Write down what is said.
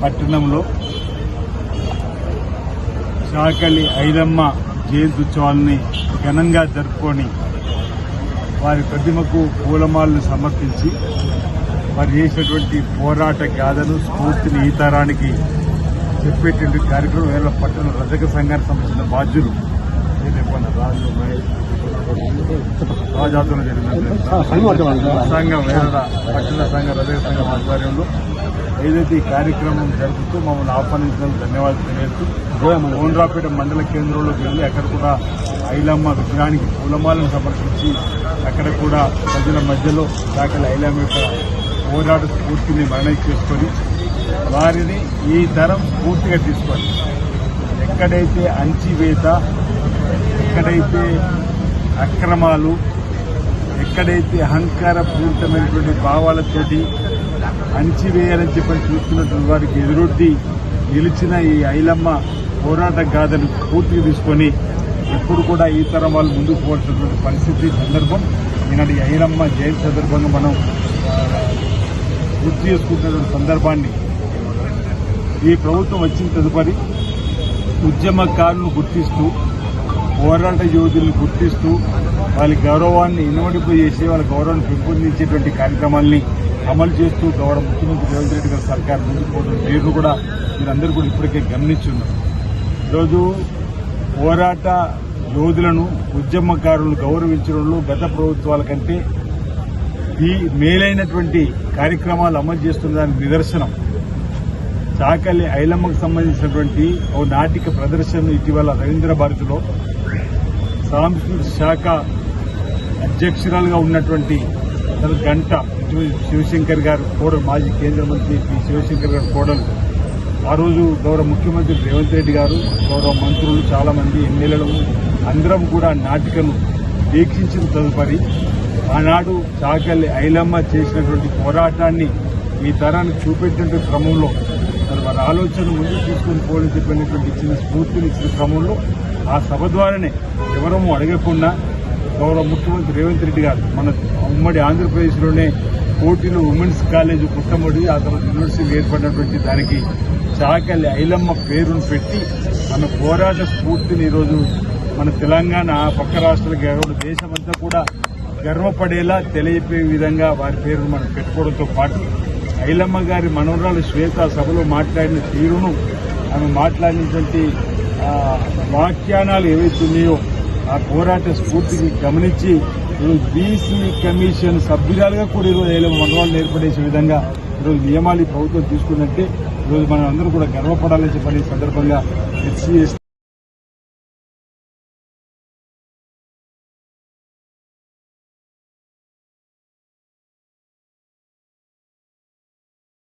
పట్టణంలో చాకలి ఐదమ్మ జయంతి ఘనంగా జరుపుకొని వారి ప్రతిమకు పూలమాలను సమర్పించి వారు చేసినటువంటి పోరాట గాథను స్ఫూర్తిని ఈ తరానికి చెప్పేటువంటి కార్యక్రమం వేళ పట్టణ రజక సంఘానికి సంబంధించిన బాధ్యులు రాజు రాజాతులు జరిగిన సంఘం పట్టణ సంఘ రజక సంఘం ఆధ్వర్యంలో ఏదైతే ఈ కార్యక్రమం జరుపుతూ మమ్మల్ని ఆహ్వానించినందుకు ధన్యవాదాలు తెలియజేస్తూ ఓన్రాపేట మండల. కేంద్రంలోకి వెళ్ళి అక్కడ కూడా ఐలమ్మ విగ్రహానికి పూలమాలను సమర్పించి అక్కడ కూడా ప్రజల మధ్యలో దాఖలు ఐలమ్మ యొక్క పోరాట స్ఫూర్తిని మరణం చేసుకొని వారిని ఈ తరం పూర్తిగా తీసుకొని ఎక్కడైతే అంచివేత ఎక్కడైతే అక్రమాలు ఎక్కడైతే అహంకార పూరితమైనటువంటి భావాలతోటి అణిచివేయాలని చెప్పని చూస్తున్నటువంటి వారికి ఎదురొడ్డి నిలిచిన ఈ ఐలమ్మ పోరాట గాథను పూర్తిగా తీసుకొని ఎప్పుడు కూడా ఈ తరం వాళ్ళు ముందుకు పోవాల్సినటువంటి పరిస్థితి సందర్భం. ఈనాటి ఐలమ్మ జయంతి సందర్భంగా మనం గుర్తు చేసుకుంటున్న సందర్భాన్ని ఈ ప్రభుత్వం వచ్చిన తదుపరి ఉద్యమకారులను గుర్తిస్తూ పోరాట యోధులను గుర్తిస్తూ వాళ్ళ గౌరవాన్ని ఇనుమడింపు చేసి వాళ్ళ గౌరవాన్ని పెంపొందించేటువంటి కార్యక్రమాల్ని అమలు చేస్తూ గౌరవ ముఖ్యమంత్రి రేవంత్ రెడ్డి గారి సర్కార్ ముందుకు పోవడం తీరు కూడా మీరందరూ కూడా ఇప్పటికే గమనించున్నారు. ఈరోజు పోరాట యోధులను ఉద్యమకారులను గౌరవించడంలో గత ప్రభుత్వాల కంటే ఈ మేలైనటువంటి కార్యక్రమాలు అమలు చేస్తున్న దానికి నిదర్శనం చాకలి ఐలమ్మకు సంబంధించినటువంటి ఓ నాటిక ప్రదర్శన ఇటీవల రవీంద్ర భారతిలో సాంస్కృతిక శాఖ అధ్యక్షురాలుగా ఉన్నటువంటి తన గంట శివశంకర్ గారు కోడలు మాజీ కేంద్ర మంత్రి పి. శివశంకర్ గారు కోడలు ఆ రోజు గౌరవ ముఖ్యమంత్రి రేవంత్ రెడ్డి గారు గౌరవ మంత్రులు చాలామంది ఎమ్మెల్యేలు అందరం కూడా నాటికను వీక్షించిన తదుపరి ఆనాడు చాకల్లి ఐలమ్మ చేసినటువంటి పోరాటాన్ని ఈ తరానికి చూపెట్టిన క్రమంలో ఆలోచన ముందు తీసుకుని పోవడం చెప్పినటువంటి ఇచ్చిన స్ఫూర్తిని ఇచ్చిన క్రమంలో ఆ సభ ద్వారానే ఎవరము అడగకుండా గౌరవ ముఖ్యమంత్రి రేవంత్ రెడ్డి గారు మన ఉమ్మడి ఆంధ్రప్రదేశ్లోనే కోటిలో ఉమెన్స్ కాలేజ్ పుట్టమడి ఆ తర్వాత యూనివర్సిటీ ఏర్పడినటువంటి దానికి చాకలి ఐలమ్మ పేరును పెట్టి మన పోరాట స్ఫూర్తిని ఈరోజు మన తెలంగాణ పక్క రాష్ట్రాల గౌరవ దేశమంతా కూడా గర్వపడేలా తెలియపే విధంగా వారి పేరును మనం పెట్టుకోవడంతో పాటు ఐలమ్మ గారి మనవరాలు శ్వేత సభలో మాట్లాడిన తీరును ఆమె మాట్లాడినటువంటి వాఖ్యానాలు వ్యాఖ్యానాలు ఏవైతే ఉన్నాయో ఆ పోరాట స్ఫూర్తిని గమనించి ఈరోజు బీసీ కమిషన్ సభ్యురాలుగా కూడా ఈరోజు ఐలమ్మ మనవరాలు ఏర్పడేసే విధంగా ఈరోజు నియమాలు ఈ ప్రభుత్వం తీసుకున్నట్టే ఈరోజు మనం అందరూ కూడా గర్వపడాలని చెప్పని సందర్భంగా హెచ్సిఎస్